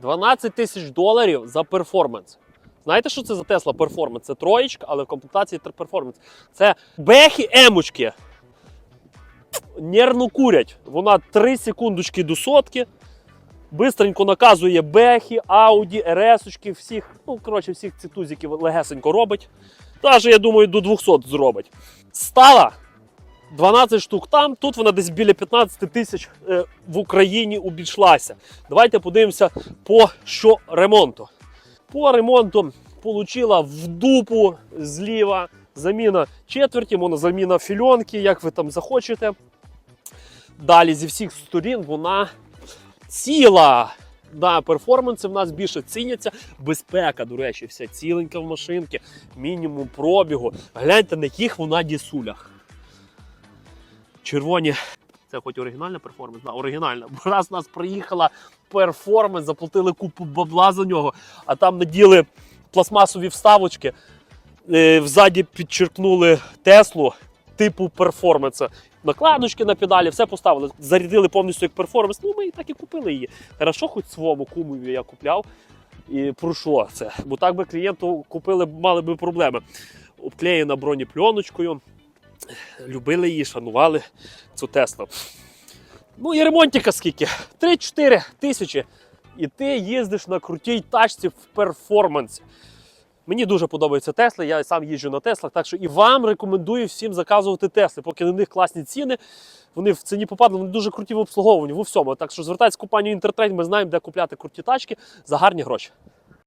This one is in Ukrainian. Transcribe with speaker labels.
Speaker 1: 12 тисяч доларів за перформанс. Знаєте, що це за Тесла перформанс? Це троєчка, але в комплектації перформанс. Це бехи емочки. Нервно курять. Вона 3 секундочки до сотки. Бистренько наказує бехи, ауді, РС-очки, всіх, ну, коротше, всіх ці тузиків легесенько робить. Даже, я думаю, до 200 зробить. Стала 12 штук там, тут вона десь біля 15 тисяч е, в Україні обійшлася. Давайте подивимося по що ремонту. По ремонту отримала в дупу зліва заміна четверті, монозаміна фільонки, як ви там захочете. Далі зі всіх сторін вона ціла. Да, перформанси в нас більше ціняться. Безпека, до речі, вся ціленька в машинці, мінімум пробігу. Гляньте, на яких вона дісулях. Червоні. Це хоч оригінальна перформанс? Да, оригінальна. Бо раз нас приїхала перформанс, заплатили купу бабла за нього, а там наділи пластмасові вставочки, е, взаді підчеркнули Теслу типу перформанса. Накладочки на педалі, все поставили, зарядили повністю як перформанс. Ну, ми і так і купили її. Хорошо, хоч своєму кумові я купляв. І пройшло це. Бо так би клієнту купили, мали би проблеми. Обклеєна бронепленочкою. Любили її, шанували цю Теслу. Ну і ремонтика скільки? 3-4 тисячі. І ти їздиш на крутій тачці в перформансі. Мені дуже подобається Тесли, я сам їжджу на Теслах, так що і вам рекомендую всім заказувати Тесли, поки на них класні ціни. Вони в ціні попадали, вони дуже круті в обслуговуванні в усьому. Так що звертайтесь в компанію Інтертрейд, ми знаємо, де купляти круті тачки за гарні гроші.